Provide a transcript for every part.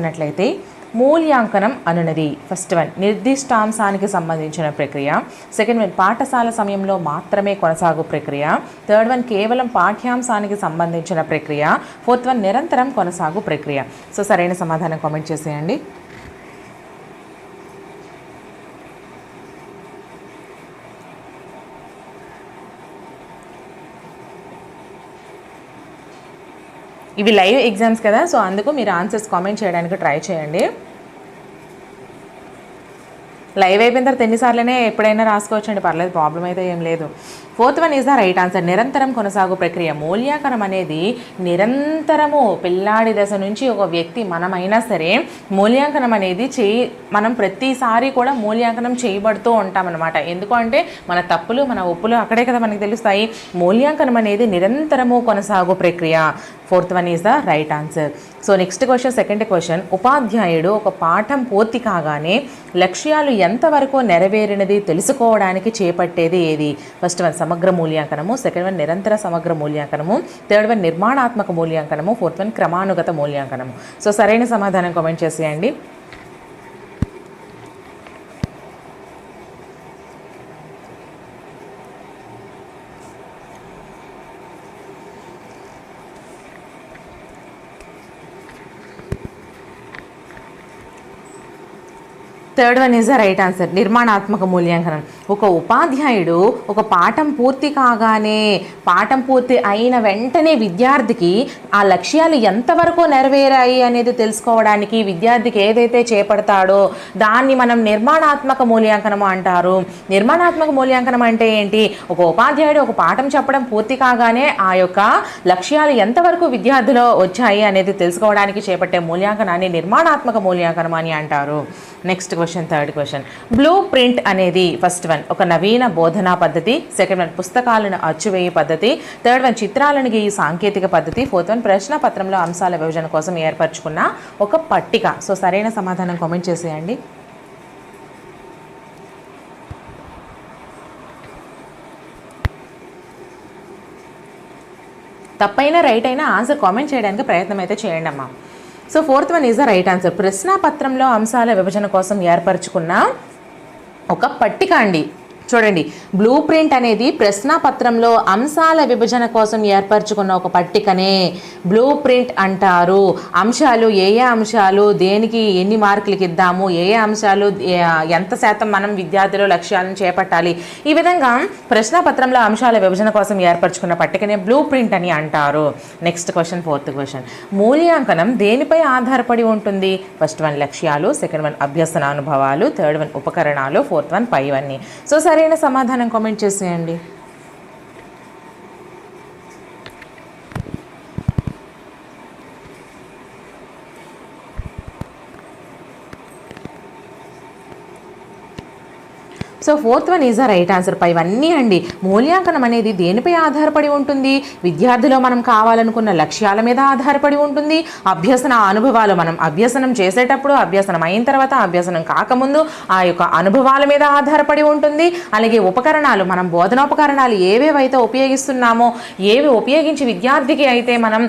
ఉన్నట్లయితే మూల్యాంకనం అనునది. ఫస్ట్ వన్ నిర్దిష్టాంశానికి సంబంధించిన ప్రక్రియ. సెకండ్ వన్ పాఠశాల సమయంలో మాత్రమే కొనసాగు ప్రక్రియ. థర్డ్ వన్ కేవలం పాఠ్యాంశానికి సంబంధించిన ప్రక్రియ. ఫోర్త్ వన్ నిరంతరం కొనసాగు ప్రక్రియ. సో సరైన సమాధానం కామెంట్ చేసేయండి. ఇవి లైవ్ ఎగ్జామ్స్ కదా సో అందుకు మీరు ఆన్సర్స్ కామెంట్ చేయడానికి ట్రై చేయండి. లైవ్ అయిపోయిన తర్వాత ఎన్నిసార్లనే ఎప్పుడైనా రాసుకోవచ్చండి పర్లేదు ప్రాబ్లం అయితే ఏం లేదు. Fourth one is the right answer నిరంతరం కొనసాగు ప్రక్రియ. మూల్యాంకనం అనేది నిరంతరము పిల్లాడి దశ నుంచి ఒక వ్యక్తి మనమైనా సరే మూల్యాంకనం అనేది చేయి మనం ప్రతిసారి కూడా మూల్యాంకనం చేయబడుతూ ఉంటామన్నమాట. ఎందుకంటే మన తప్పులు మన ఒప్పులు అక్కడే కదా మనకి తెలుస్తాయి. మూల్యాంకనం అనేది నిరంతరము కొనసాగు ప్రక్రియ. Fourth one is the right answer so next question second question ఉపాధ్యాయుడు ఒక పాఠం పూర్తి కాగానే లక్ష్యాలు ఎంతవరకు నెరవేరినది తెలుసుకోవడానికి చేపట్టేది ఏది? ఫస్ట్ వన్ సమగ్ర మూల్యాంకనము. సెకండ్ వన్ నిరంతర సమగ్ర మూల్యాంకనము. థర్డ్ వన్ నిర్మాణాత్మక మూల్యాంకనము. ఫోర్త్ వన్ క్రమానుగత మూల్యాంకనము. సో సరైన సమాధానం కామెంట్ చేసేయండి. Third one is the right answer నిర్మాణాత్మక మూల్యాంకనం. ఒక ఉపాధ్యాయుడు ఒక పాఠం పూర్తి కాగానే పాఠం పూర్తి అయిన వెంటనే విద్యార్థికి ఆ లక్ష్యాలు ఎంతవరకు నెరవేరాయి అనేది తెలుసుకోవడానికి విద్యార్థికి ఏదైతే చేపడతాడో దాన్ని మనం నిర్మాణాత్మక మూల్యాంకనం అంటారు. నిర్మాణాత్మక మూల్యాంకనం అంటే ఏంటి? ఒక ఉపాధ్యాయుడు ఒక పాఠం చెప్పడం పూర్తి కాగానే ఆ యొక్క లక్ష్యాలు ఎంతవరకు విద్యార్థిలో వచ్చాయి అనేది తెలుసుకోవడానికి చేపట్టే మూల్యాంకనాన్ని నిర్మాణాత్మక మూల్యాంకనం అని అంటారు. Next question third question blue print అనేది ఫస్ట్ వన్ ఒక నవీన బోధనా పద్ధతి. సెకండ్ వన్ పుస్తకాలను అచ్చువేయ పద్ధతి. థర్డ్ వన్ చిత్రాలను గీయి సాంకేతిక పద్ధతి. ఫోర్త్ వన్ ప్రశ్న పత్రంలో అంశాల విభజన కోసం ఏర్పరచుకున్న ఒక పట్టిక. సో సరైన సమాధానం కామెంట్ చేసేయండి. తప్పైనా రైట్ అయినా ఆన్సర్ కామెంట్ చేయడానికి ప్రయత్నం అయితే చేయండి అమ్మా so fourth one is the right answer ప్రశ్నాపత్రంలో అంశాల విభజన కోసం ఏర్పరచుకున్న ఒక పట్టిక అండి. చూడండి. బ్లూ ప్రింట్ అనేది ప్రశ్నాపత్రంలో అంశాల విభజన కోసం ఏర్పరచుకున్న ఒక పట్టికనే బ్లూ ప్రింట్ అంటారు. అంశాలు ఏ ఏ అంశాలు దేనికి ఎన్ని మార్కులకి ఇద్దాము ఏ ఏ అంశాలు ఎంత శాతం మనం విద్యార్థులు లక్ష్యాలను చేపట్టాలి. ఈ విధంగా ప్రశ్నాపత్రంలో అంశాల విభజన కోసం ఏర్పరచుకున్న పట్టికనే బ్లూ ప్రింట్ అని అంటారు. నెక్స్ట్ క్వశ్చన్ ఫోర్త్ క్వశ్చన్ మూల్యాంకనం దేనిపై ఆధారపడి ఉంటుంది? ఫస్ట్ వన్ లక్ష్యాలు సెకండ్ వన్ అభ్యసన అనుభవాలు థర్డ్ వన్ ఉపకరణాలు ఫోర్త్ వన్ పైవన్నీ సో సరైన సమాధానం కామెంట్ చేసేయండి. So fourth one is the right answer పై ఇవన్నీ అండి. మూల్యాంకనం అనేది దేనిపై ఆధారపడి ఉంటుంది? విద్యార్థిలో మనం కావాలనుకున్న లక్ష్యాల మీద ఆధారపడి ఉంటుంది. అభ్యసన అనుభవాలు మనం అభ్యసనం చేసేటప్పుడు అభ్యసనం అయిన తర్వాత అభ్యసనం కాకముందు ఆ యొక్క అనుభవాల మీద ఆధారపడి ఉంటుంది. అలాగే ఉపకరణాలు మనం బోధనోపకరణాలు ఏవేవైతే ఉపయోగిస్తున్నామో ఏవి ఉపయోగించి విద్యార్థికి అయితే మనం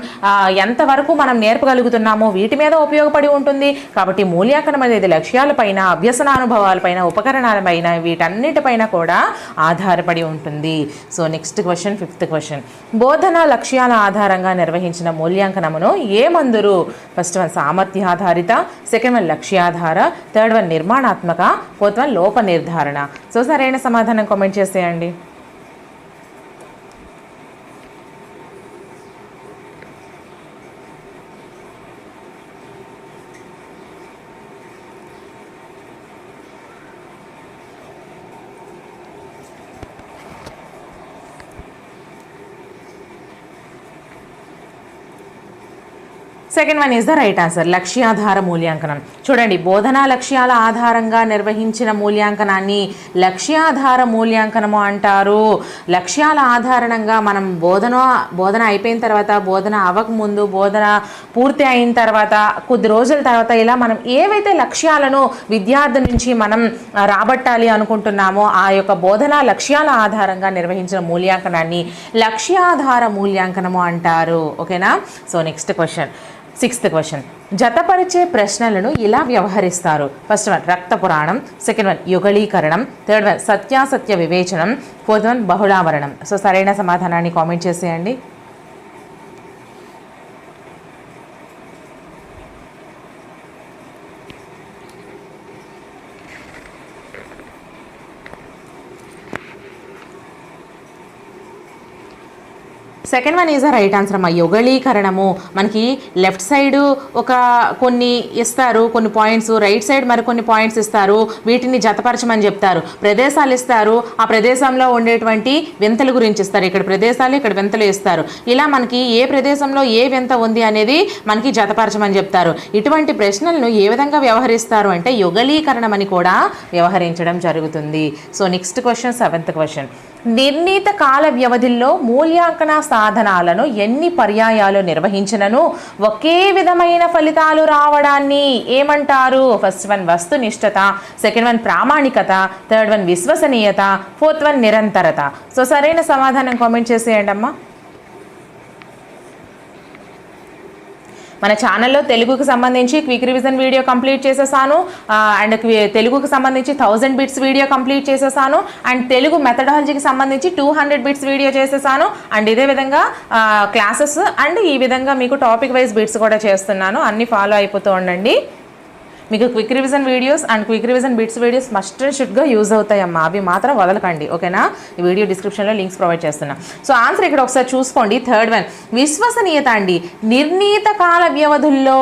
ఎంతవరకు మనం నేర్పగలుగుతున్నామో వీటి మీద ఉపయోగపడి ఉంటుంది. కాబట్టి మూల్యాంకనం అనేది లక్ష్యాలపైన అభ్యసన అనుభవాలపైన ఉపకరణాలపైన వీటన్నిటిపైన కూడా ఆధారపడి ఉంటుంది. So next question fifth question బోధన లక్ష్యాల ఆధారంగా నిర్వహించిన మూల్యాంకనమును ఏమందురు ఫస్ట్ వన్ సామర్థ్యాధారిత సెకండ్ వన్ లక్ష్యాధార థర్డ్ వన్ నిర్మాణాత్మక ఫోర్త్ వన్ లోప నిర్ధారణ. సో సరైన సమాధానం కామెంట్ చేసేయండి. Second one is the right answer లక్ష్యాధార మూల్యాంకనం చూడండి బోధనా లక్ష్యాల ఆధారంగా నిర్వహించిన మూల్యాంకనాన్ని లక్ష్యాధార మూల్యాంకనము అంటారు. లక్ష్యాల ఆధారంగా మనం బోధన బోధన అయిపోయిన తర్వాత బోధన అవ్వకముందు బోధన పూర్తి అయిన తర్వాత కొద్ది రోజుల తర్వాత ఇలా మనం ఏవైతే లక్ష్యాలను విద్యార్థి నుంచి మనం రాబట్టాలి అనుకుంటున్నామో ఆ యొక్క బోధనా లక్ష్యాల ఆధారంగా నిర్వహించిన మూల్యాంకనాన్ని లక్ష్యాధార మూల్యాంకనము అంటారు. ఓకేనా? So next question. Sixth question జతపరిచే ప్రశ్నలను ఇలా వ్యవహరిస్తారు. ఫస్ట్ వన్ రక్త పురాణం. సెకండ్ వన్ యుగళీకరణం. థర్డ్ వన్ సత్యాసత్య వివేచనం. ఫోర్త్ వన్ బహుళావరణం సో సరైన సమాధానాన్ని కామెంట్ చేసేయండి. Second one is the right answer అమ్మా యుగళీకరణము. మనకి లెఫ్ట్ సైడ్ ఒక కొన్ని ఇస్తారు కొన్ని పాయింట్స్ రైట్ సైడ్ మరికొన్ని పాయింట్స్ ఇస్తారు. వీటిని జతపరచమని చెప్తారు. ప్రదేశాలు ఇస్తారు. ఆ ప్రదేశంలో ఉండేటువంటి వింతల గురించి ఇస్తారు. ఇక్కడ ప్రదేశాలు ఇక్కడ వింతలు ఇస్తారు. ఇలా మనకి ఏ ప్రదేశంలో ఏ వింత ఉంది అనేది మనకి జతపరచమని చెప్తారు. ఇటువంటి ప్రశ్నలను ఏ విధంగా వ్యవహరిస్తారు అంటే యుగళీకరణం అని కూడా వ్యవహరించడం జరుగుతుంది. So next question seventh question నిర్ణీత కాల వ్యవధిలో మూల్యాంకన సాధనాలను ఎన్ని పర్యాయాలు నిర్వహించినను ఒకే విధమైన ఫలితాలు రావడాన్ని ఏమంటారు? ఫస్ట్ వన్ వస్తునిష్టత సెకండ్ వన్ ప్రామాణికత థర్డ్ వన్ విశ్వసనీయత ఫోర్త్ వన్ నిరంతరత. సో సరైన సమాధానం కామెంట్ చేసేయండి అమ్మా మన ఛానల్లో తెలుగుకు సంబంధించి క్విక్ రివిజన్ వీడియో కంప్లీట్ చేసేసాను. అండ్ తెలుగుకు సంబంధించి థౌజండ్ బిట్స్ వీడియో కంప్లీట్ చేసేసాను. అండ్ తెలుగు మెథడాలజీకి సంబంధించి టూ హండ్రెడ్ బిట్స్ వీడియో చేసేసాను. అండ్ ఇదే విధంగా క్లాసెస్ అండ్ ఈ విధంగా మీకు టాపిక్ వైజ్ బిట్స్ కూడా చేస్తున్నాను. అన్ని ఫాలో అయిపోతూ ఉండండి. మీకు quick revision videos and quick revision bits videos must and షుడ్గా use అవుతాయమ్మా. అవి మాత్రం వదలకండి ఓకేనా? ఈ వీడియో డిస్క్రిప్షన్లో లింక్స్ ప్రొవైడ్ చేస్తున్నా. సో ఆన్సర్ ఇక్కడ ఒకసారి చూసుకోండి. థర్డ్ వన్ విశ్వసనీయత అండి. నిర్ణీత కాల వ్యవధుల్లో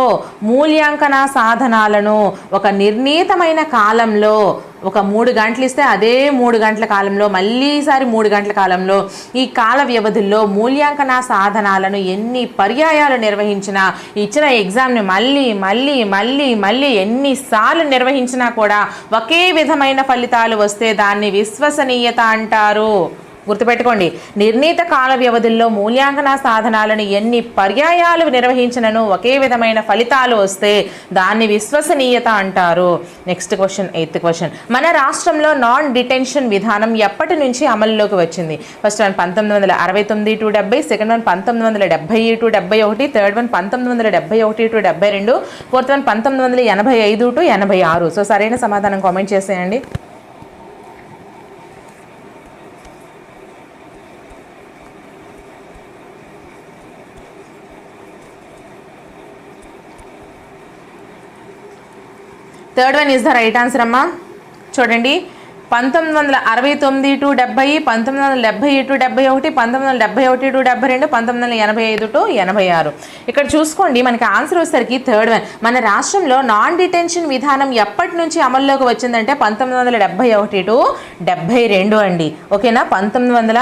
మూల్యాంకన సాధనాలను ఒక నిర్ణీతమైన కాలంలో ఒక మూడు గంటలు ఇస్తే అదే మూడు గంటల కాలంలో మళ్ళీసారి మూడు గంటల కాలంలో ఈ కాల వ్యవధుల్లో మూల్యాంకన సాధనాలను ఎన్ని పర్యాయాలు నిర్వహించినా ఇచ్చిన ఎగ్జామ్ని మళ్ళీ మళ్ళీ మళ్ళీ మళ్ళీ ఎన్నిసార్లు నిర్వహించినా కూడా ఒకే విధమైన ఫలితాలు వస్తే దాన్ని విశ్వసనీయత అంటారు. గుర్తుపెట్టుకోండి నిర్ణీత కాల వ్యవధుల్లో మూల్యాంకన సాధనాలను ఎన్ని పర్యాయాలు నిర్వహించినను ఒకే విధమైన ఫలితాలు వస్తే దాన్ని విశ్వసనీయత అంటారు. నెక్స్ట్ క్వశ్చన్ ఎయిత్ క్వశ్చన్ మన రాష్ట్రంలో నాన్ డిటెన్షన్ విధానం ఎప్పటి నుంచి అమల్లోకి వచ్చింది? ఫస్ట్ వన్ పంతొమ్మిది వందల అరవై తొమ్మిది టు డెబ్బై సెకండ్ వన్ పంతొమ్మిది వందల డెబ్బై టు డెబ్బై ఒకటి థర్డ్ వన్ పంతొమ్మిది వందల డెబ్బై ఒకటి టు డెబ్బై రెండు ఫోర్త్ వన్ పంతొమ్మిది వందల ఎనభై ఐదు టు ఎనభై ఆరు. సో సరైన సమాధానం కామెంట్ చేసేయండి. Third one is the right answer అమ్మా. చూడండి. పంతొమ్మిది వందల అరవై తొమ్మిది టు డెబ్బై పంతొమ్మిది వందల డెబ్బై టు డెబ్బై ఒకటి పంతొమ్మిది వందల డెబ్బై ఒకటి టు డెబ్బై రెండు పంతొమ్మిది వందల ఎనభై ఐదు టు ఎనభై ఆరు. ఇక్కడ చూసుకోండి మనకి ఆన్సర్ వచ్చేసరికి థర్డ్ వన్ మన రాష్ట్రంలో నాన్ డిటెన్షన్ విధానం ఎప్పటి నుంచి అమల్లోకి వచ్చిందంటే పంతొమ్మిది వందల డెబ్బై ఒకటి టు డెబ్బై రెండు అండి. ఓకేనా? పంతొమ్మిది వందల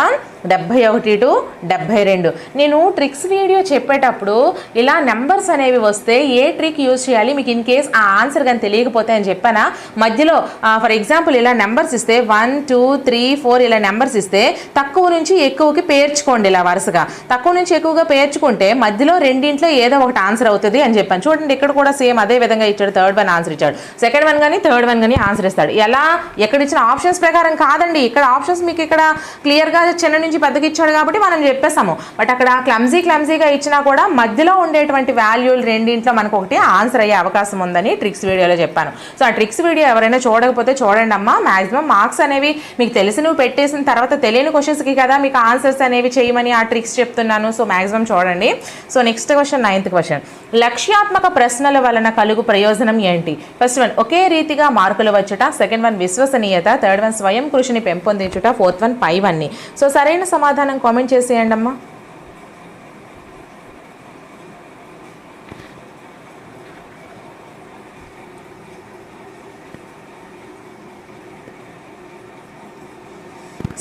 డెబ్బై ఒకటి టు డెబ్బై రెండు. నేను ట్రిక్స్ వీడియో చెప్పేటప్పుడు ఇలా నెంబర్స్ అనేవి వస్తే ఏ ట్రిక్ యూజ్ చేయాలి? మీకు ఇన్ కేస్ ఆ ఆన్సర్ కానీ తెలియకపోతే అని చెప్పానా? మధ్యలో ఫర్ ఎగ్జాంపుల్ ఇలా నెంబర్స్ ఇస్తే వన్ టూ త్రీ ఫోర్ ఇలా నెంబర్స్ ఇస్తే తక్కువ నుంచి ఎక్కువకి పేర్చుకోండి ఇలా వరుసగా. తక్కువ నుంచి ఎక్కువగా పేర్చుకుంటే మధ్యలో రెండింట్లో ఏదో ఒకటి ఆన్సర్ అవుతుంది అని చెప్పాను. చూడండి ఇక్కడ కూడా సేమ్ అదే విధంగా ఇచ్చాడు. థర్డ్ వన్ ఆన్సర్ ఇచ్చాడు. సెకండ్ వన్ కానీ థర్డ్ వన్ కానీ ఆన్సర్ ఇస్తాడు. ఎలా? ఎక్కడ ఇచ్చిన ఆప్షన్స్ ప్రకారం కాదండి. ఇక్కడ ఆప్షన్స్ మీకు ఇక్కడ క్లియర్గా చిన్న నుంచి పెద్దకి ఇచ్చాడు కాబట్టి మనం చెప్పేసాము బట్ అక్కడ క్లమ్జీ క్లమ్జీగా ఇచ్చినా కూడా మధ్యలో ఉండేటువంటి వాల్యూలు రెండింట్లో మనకు ఒకటి ఆన్సర్ అయ్యే అవకాశం ఉందని ట్రిక్స్ వీడియోలో చెప్పాను. సో ఆ ట్రిక్స్ వీడియో ఎవరైనా చూడకపోతే చూడండి అమ్మా మాక్సిమం మార్క్స్ అనేవి మీకు తెలిసి నువ్వు పెట్టేసిన తర్వాత తెలియని క్వశ్చన్స్కి కదా మీకు ఆన్సర్స్ అనేవి చేయమని ఆ ట్రిక్స్ చెప్తున్నాను. సో మాక్సిమం చూడండి. So next question ninth question లక్ష్యాత్మక ప్రశ్నల వలన కలుగు ప్రయోజనం ఏంటి? ఫస్ట్ వన్ ఒకే రీతిగా మార్కులు వచ్చుట. సెకండ్ వన్ విశ్వసనీయత. థర్డ్ వన్ స్వయం కృషిని పెంపొందించుట. ఫోర్త్ వన్ పై వన్ని. సో సరైన సమాధానం కామెంట్ చేసేయండి అమ్మా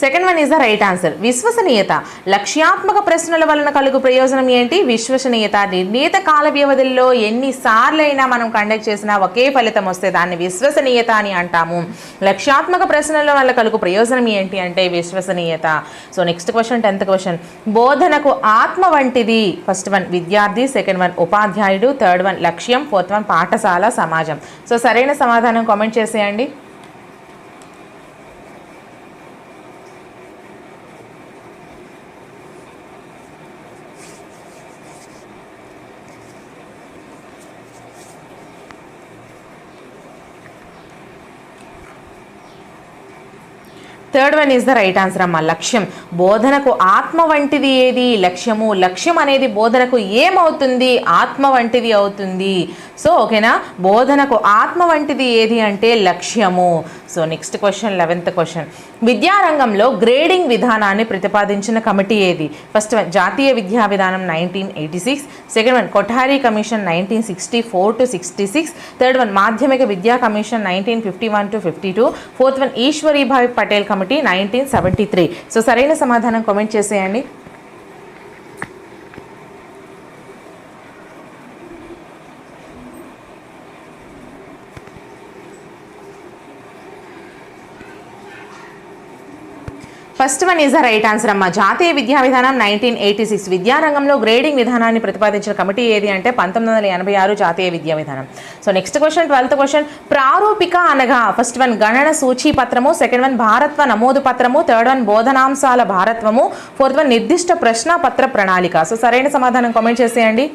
second one is the right answer. విశ్వసనీయత. లక్ష్యాత్మక ప్రశ్నల వలన కలుగు ప్రయోజనం ఏంటి? విశ్వసనీయత. నిర్ణీత కాల వ్యవధుల్లో ఎన్నిసార్లైనా మనం కండక్ట్ చేసినా ఒకే ఫలితం వస్తే దాన్ని విశ్వసనీయత అని అంటాము. లక్ష్యాత్మక ప్రశ్నల వల్ల కలుగు ప్రయోజనం ఏంటి అంటే విశ్వసనీయత. So next question tenth question బోధనకు ఆత్మ వంటిది. ఫస్ట్ వన్ విద్యార్థి. సెకండ్ వన్ ఉపాధ్యాయుడు. థర్డ్ వన్ లక్ష్యం. ఫోర్త్ వన్ పాఠశాల సమాజం. సో సరైన సమాధానం కామెంట్ చేసేయండి. Third one is the right answer అమ్మ. లక్ష్యం. బోధనకు ఆత్మ వంటిది ఏది? లక్ష్యము. లక్ష్యం అనేది బోధనకు ఏమవుతుంది? ఆత్మ వంటిది అవుతుంది. సో ఓకేనా బోధనకు ఆత్మ వంటిది ఏది అంటే లక్ష్యము. So next question eleventh question. విద్యారంగంలో గ్రేడింగ్ విధానాన్ని ప్రతిపాదించిన కమిటీ ఏది? ఫస్ట్ వన్ జాతీయ విద్యా విధానం nineteen eighty six second one Kothari commission nineteen sixty four to sixty six third one మాధ్యమిక విద్యా commission nineteen fifty one to fifty two fourth one Ishwarbhai Patel committee nineteen seventy three. So సరైన సమాధానం comment చేసేయండి. First one is the right answer అమ్మ. జాతీయ విద్యా విధానం nineteen eighty six విద్యారంగంలో గ్రేడింగ్ విధానాన్ని ప్రతిపాదించిన కమిటీ ఏది అంటే పంతొమ్మిది వందల ఎనభై ఆరు జాతీయ విద్యా విధానం. So next question twelfth question ప్రారూపిక అనగా ఫస్ట్ వన్ గణన సూచీ పత్రము సెకండ్ వన్ భారత్వ నమోదు పత్రము థర్డ్ వన్ బోధనాంశాల భారత్వము ఫోర్త్ వన్ నిర్దిష్ట ప్రశ్న పత్ర ప్రణాళిక. సో సరైన సమాధానం కామెంట్ చేసేయండి.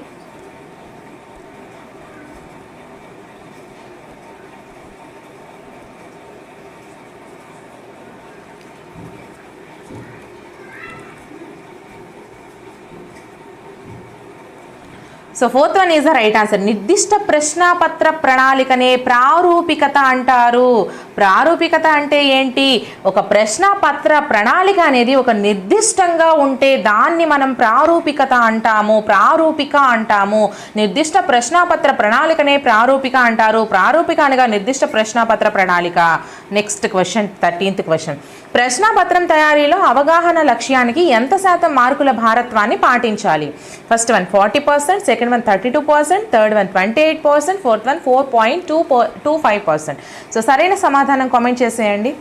So fourth one is the right answer నిర్దిష్ట ప్రశ్నపత్ర ప్రణాళికనే ప్రారూపికత అంటారు. ప్రారూపికత అంటే ఏంటి? ఒక ప్రశ్నపత్ర ప్రణాళిక అనేది ఒక నిర్దిష్టంగా ఉంటే దాన్ని మనం ప్రారూపికత అంటాము ప్రారూపిక అంటాము. నిర్దిష్ట ప్రశ్నపత్ర ప్రణాళికనే ప్రారూపిక అంటారు. ప్రారూపిక అనగా నిర్దిష్ట ప్రశ్నపత్ర ప్రణాళిక. నెక్స్ట్ క్వశ్చన్ థర్టీన్త్ క్వశ్చన్ ప్రశ్నాపత్రం తయారీలో అవగాహన లక్ష్యానికి ఎంత శాతం మార్కుల భారత్వాన్ని పాటించాలి? First one forty percent second one thirty two percent third one twenty eight percent fourth one four point two two five percent. So సరైన సమాధానం కామెంట్ చేసేయండి.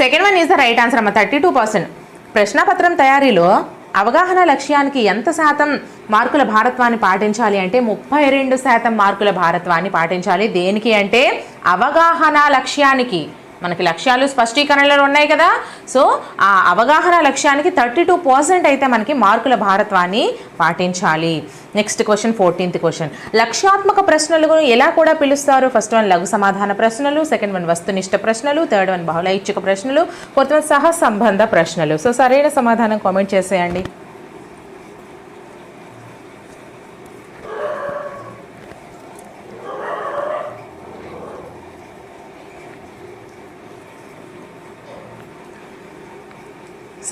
Second one is the right answer అమ్మ థర్టీ టూ పర్సెంట్. ప్రశ్నపత్రం తయారీలో అవగాహన లక్ష్యానికి ఎంత శాతం మార్కుల భారత్వాన్ని పాటించాలి అంటే ముప్పై రెండు శాతం మార్కుల భారత్వాన్ని పాటించాలి. దేనికి అంటే అవగాహన లక్ష్యానికి. మనకి లక్ష్యాలు స్పష్టీకరణలు ఉన్నాయి కదా. సో ఆ అవగాహన లక్ష్యానికి థర్టీ టూ పర్సెంట్ అయితే మనకి మార్కుల భారత్వాన్ని పాటించాలి. నెక్స్ట్ క్వశ్చన్ ఫోర్టీన్త్ క్వశ్చన్ లక్ష్యాత్మక ప్రశ్నలు ఎలా కూడా పిలుస్తారు? ఫస్ట్ వన్ లఘు సమాధాన ప్రశ్నలు. సెకండ్ వన్ వస్తునిష్ట ప్రశ్నలు. థర్డ్ వన్ బహుళ ఇచ్చుక ప్రశ్నలు. ఫోర్త్ వన్ సహసంబంధ ప్రశ్నలు. సో సరైన సమాధానం కామెంట్ చేసేయండి.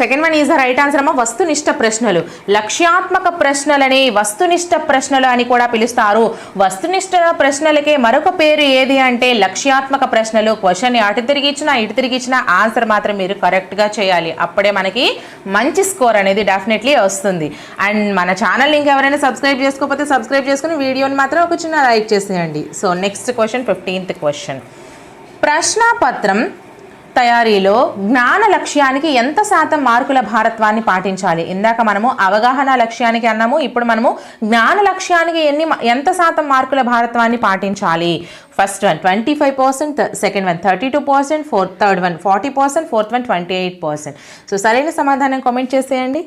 Second one is the right answer అమ్మ వస్తునిష్ట ప్రశ్నలు. లక్ష్యాత్మక ప్రశ్నలని వస్తునిష్ట ప్రశ్నలు అని కూడా పిలుస్తారు. వస్తునిష్ట ప్రశ్నలకే మరొక పేరు ఏది అంటే లక్ష్యాత్మక ప్రశ్నలు. క్వశ్చన్ అటు తిరిగి ఇచ్చినా ఇటు తిరిగి ఇచ్చినా ఆన్సర్ మాత్రం మీరు కరెక్ట్గా చేయాలి. అప్పుడే మనకి మంచి స్కోర్ అనేది డెఫినెట్లీ వస్తుంది. అండ్ మన ఛానల్ ఇంకా ఎవరైనా సబ్స్క్రైబ్ చేసుకోకపోతే సబ్స్క్రైబ్ చేసుకుని వీడియోని మాత్రం ఒక చిన్న లైక్ చేసేయండి. So next question fifteenth question. ప్రశ్నాపత్రం తయారీలో జ్ఞాన లక్ష్యానికి ఎంత శాతం మార్కుల భారత్వాన్ని పాటించాలి? ఇందాక మనము అవగాహన లక్ష్యానికి అన్నాము ఇప్పుడు మనము జ్ఞాన లక్ష్యానికి ఎన్ని ఎంత శాతం మార్కుల భారత్వాన్ని పాటించాలి? First one twenty five percent second one thirty two percent fourth third one forty percent fourth one twenty eight percent. So సరైన సమాధానం కామెంట్ చేసేయండి.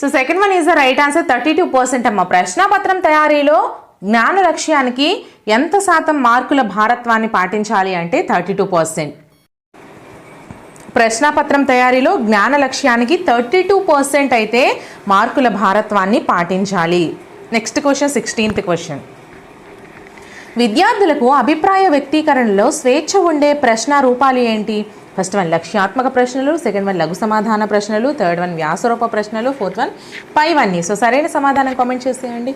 So second one is the right answer thirty two percent అమ్మ. ప్రశ్నాపత్రం తయారీలో జ్ఞాన లక్ష్యానికి ఎంత శాతం మార్కుల భారత్వాన్ని పాటించాలి అంటే థర్టీ టూ పర్సెంట్ ప్రశ్నాపత్రం తయారీలో జ్ఞాన లక్ష్యానికి థర్టీ టూ పర్సెంట్ అయితే మార్కుల భారత్వాన్ని పాటించాలి. నెక్స్ట్ క్వశ్చన్ సిక్స్టీన్త్ క్వశ్చన్ విద్యార్థులకు అభిప్రాయ వ్యక్తీకరణలో స్వేచ్ఛ ఉండే ప్రశ్న రూపాలు ఏంటి? ఫస్ట్ వన్ లక్ష్యాత్మక ప్రశ్నలు సెకండ్ వన్ లఘు సమాధాన ప్రశ్నలు థర్డ్ వన్ వ్యాసరూప ప్రశ్నలు ఫోర్త్ వన్ పైవన్నీ సో సరైన సమాధానం కామెంట్ చేసేయండి.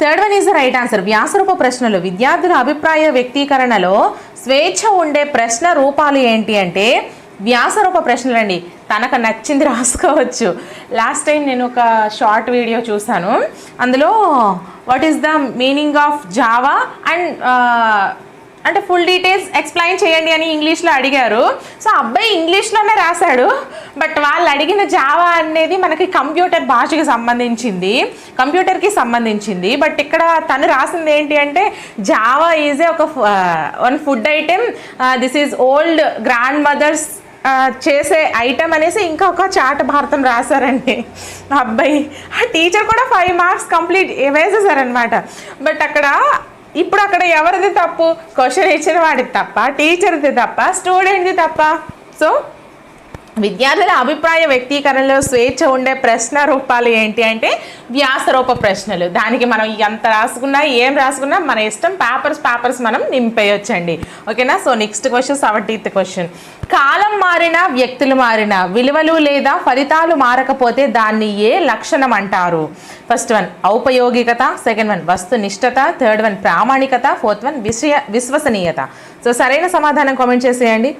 Third one is the right answer వ్యాసరూప ప్రశ్నలు. విద్యార్థుల అభిప్రాయ వ్యక్తీకరణలో స్వేచ్ఛ ఉండే ప్రశ్న రూపాలు ఏంటి అంటే వ్యాసరూప ప్రశ్నలండి. తనకు నచ్చింది రాసుకోవచ్చు. లాస్ట్ టైం నేను ఒక షార్ట్ వీడియో చూశాను. అందులో what is the meaning of Java and అంటే ఫుల్ డీటెయిల్స్ ఎక్స్ప్లెయిన్ చేయండి అని ఇంగ్లీష్లో అడిగారు. సో అబ్బాయి ఇంగ్లీష్లోనే రాశాడు. బట్ వాళ్ళు అడిగిన జావా అనేది మనకి కంప్యూటర్ భాషకి సంబంధించింది. కంప్యూటర్కి సంబంధించింది. బట్ ఇక్కడ తను రాసింది ఏంటి అంటే జావా ఈజ్ ఏ ఒక one food item this is old grandmothers చేసే ఐటమ్ అనేసి ఇంకా ఒక చాట భారతం రాశారండి. అబ్బాయి. ఆ టీచర్ కూడా ఫైవ్ మార్క్స్ కంప్లీట్ వేసేసారనమాట బట్ అక్కడ ఇప్పుడు అక్కడ ఎవరిది తప్పు? క్వశ్చన్ ఇచ్చిన వాడిది తప్ప టీచర్ది తప్ప స్టూడెంట్ది తప్ప. సో విద్యార్థుల అభిప్రాయ వ్యక్తీకరణలో స్వేచ్ఛ ఉండే ప్రశ్న రూపాలు ఏంటి అంటే వ్యాసరూప ప్రశ్నలు. దానికి మనం ఎంత రాసుకున్నా ఏం రాసుకున్నా మన ఇష్టం పేపర్స్ పేపర్స్ మనం నింపేయొచ్చండి. ఓకేనా so next question seventeenth question కాలం మారిన వ్యక్తులు మారిన విలువలు లేదా ఫలితాలు మారకపోతే దాన్ని ఏ లక్షణం అంటారు? ఫస్ట్ వన్ ఔపయోగికత. సెకండ్ వన్ వస్తునిష్టత. థర్డ్ వన్ ప్రామాణికత. ఫోర్త్ వన్ విశ్వ విశ్వసనీయత. సో సరైన సమాధానం కామెంట్ చేసేయండి.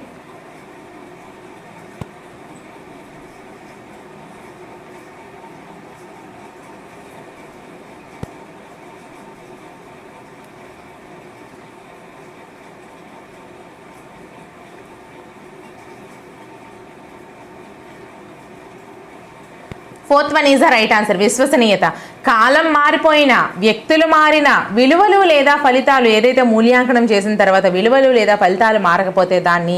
Fourth one is the right answer. విశ్వసనీయత. కాలం మారిపోయిన వ్యక్తులు మారిన విలువలు లేదా ఫలితాలు ఏదైతే మూల్యాంకనం చేసిన తర్వాత విలువలు లేదా ఫలితాలు మారకపోతే దాన్ని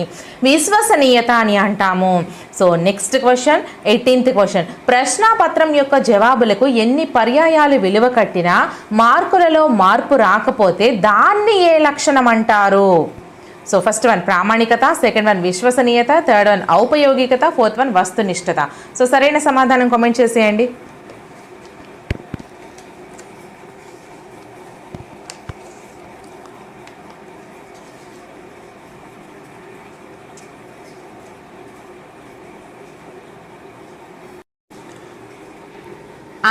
విశ్వసనీయత అని అంటాము. So next question eighteenth question ప్రశ్నాపత్రం యొక్క జవాబులకు ఎన్ని పర్యాయాలు విలువ కట్టినా మార్కులలో మార్పు రాకపోతే దాన్ని ఏ లక్షణం అంటారు? సో ఫస్ట్ వన్ ప్రామాణికత సెకండ్ వన్ విశ్వసనీయత థర్డ్ వన్ ఔపయోగికత ఫోర్త్ వన్ వస్తునిష్టత. సో సరైన సమాధానం కామెంట్ చేసేయండి.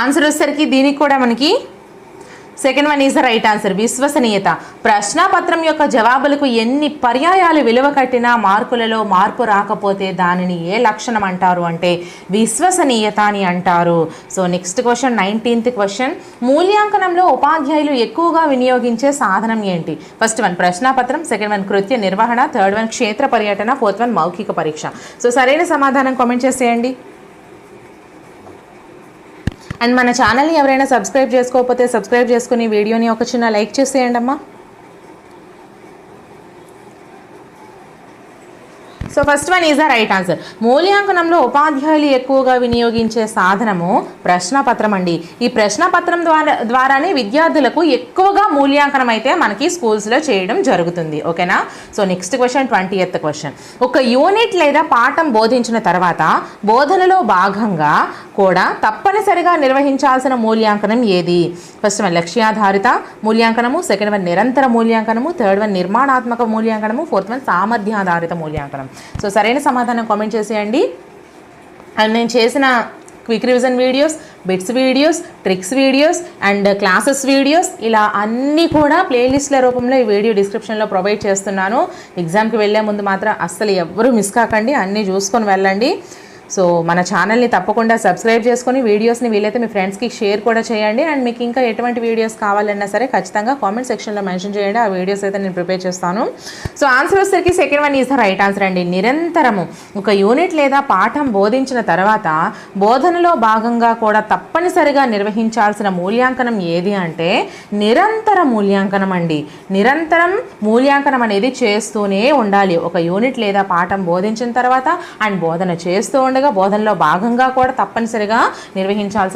ఆన్సర్ వచ్చేసరికి దీనికి కూడా మనకి second one is the right answer విశ్వసనీయత. ప్రశ్నాపత్రం యొక్క జవాబులకు ఎన్ని పర్యాయాలు విలువ కట్టినా మార్కులలో మార్పు రాకపోతే దానిని ఏ లక్షణం అంటారు అంటే విశ్వసనీయత అని అంటారు. So next question nineteenth question మూల్యాంకనంలో ఉపాధ్యాయులు ఎక్కువగా వినియోగించే సాధనం ఏంటి? ఫస్ట్ వన్ ప్రశ్నాపత్రం. సెకండ్ వన్ కృత్య నిర్వహణ. థర్డ్ వన్ క్షేత్ర పర్యటన. ఫోర్త్ వన్ మౌఖిక పరీక్ష. సో సరైన సమాధానం కామెంట్ చేసేయండి. అండ్ మన ఛానల్ని ఎవరైనా సబ్స్క్రైబ్ చేసుకోకపోతే సబ్స్క్రైబ్ చేసుకుని వీడియోని ఒక చిన్న లైక్ చేసేయండి అమ్మా so first one is the right answer మూల్యాంకనంలో ఉపాధ్యాయులు ఎక్కువగా వినియోగించే సాధనము ప్రశ్నపత్రం అండి ఈ ప్రశ్నపత్రం ద్వారా ద్వారానే విద్యార్థులకు ఎక్కువగా మూల్యాంకనం అయితే మనకి స్కూల్స్లో చేయడం జరుగుతుంది. ఓకేనా? So next question twentieth question ఒక యూనిట్ లేదా పాఠం బోధించిన తర్వాత బోధనలో భాగంగా కూడా తప్పనిసరిగా నిర్వహించాల్సిన మూల్యాంకనం ఏది? ఫస్ట్ వన్ లక్ష్యాధారిత మూల్యాంకనము. సెకండ్ వన్ నిరంతర మూల్యాంకనము. థర్డ్ వన్ నిర్మాణాత్మక మూల్యాంకనము. ఫోర్త్ వన్ సామర్థ్యాధారిత మూల్యాంకనం. సో సరైన సమాధానం కామెంట్ చేసేయండి. అండ్ నేను చేసిన quick revision videos bits videos tricks videos and classes videos ఇలా అన్నీ కూడా ప్లేలిస్ట్ల రూపంలో ఈ వీడియో డిస్క్రిప్షన్లో ప్రొవైడ్ చేస్తున్నాను. ఎగ్జామ్కి వెళ్ళే ముందు మాత్రం అస్సలు ఎవ్వరూ మిస్ కాకండి అన్నీ చూసుకొని వెళ్ళండి. సో మన ఛానల్ని తప్పకుండా సబ్స్క్రైబ్ చేసుకొని వీడియోస్ని వీలైతే మీ ఫ్రెండ్స్కి షేర్ కూడా చేయండి. అండ్ మీకు ఇంకా ఎటువంటి వీడియోస్ కావాలన్నా సరే ఖచ్చితంగా కామెంట్ సెక్షన్లో మెన్షన్ చేయండి. ఆ వీడియోస్ అయితే నేను ప్రిపేర్ చేస్తాను. సో ఆన్సర్ వచ్చేసరికి second one is the right answer అండి. నిరంతరము ఒక యూనిట్ లేదా పాఠం బోధించిన తర్వాత బోధనలో భాగంగా కూడా తప్పనిసరిగా నిర్వహించాల్సిన మూల్యాంకనం ఏది అంటే నిరంతర మూల్యాంకనం అండి. నిరంతరం మూల్యాంకనం అనేది చేస్తూనే ఉండాలి. ఒక యూనిట్ లేదా పాఠం బోధించిన తర్వాత అండ్ బోధన చేస్తూ ఉండగా బోధనలో భాగంగా కూడా తప్పనిసరిగా నిర్వహించాల్సిన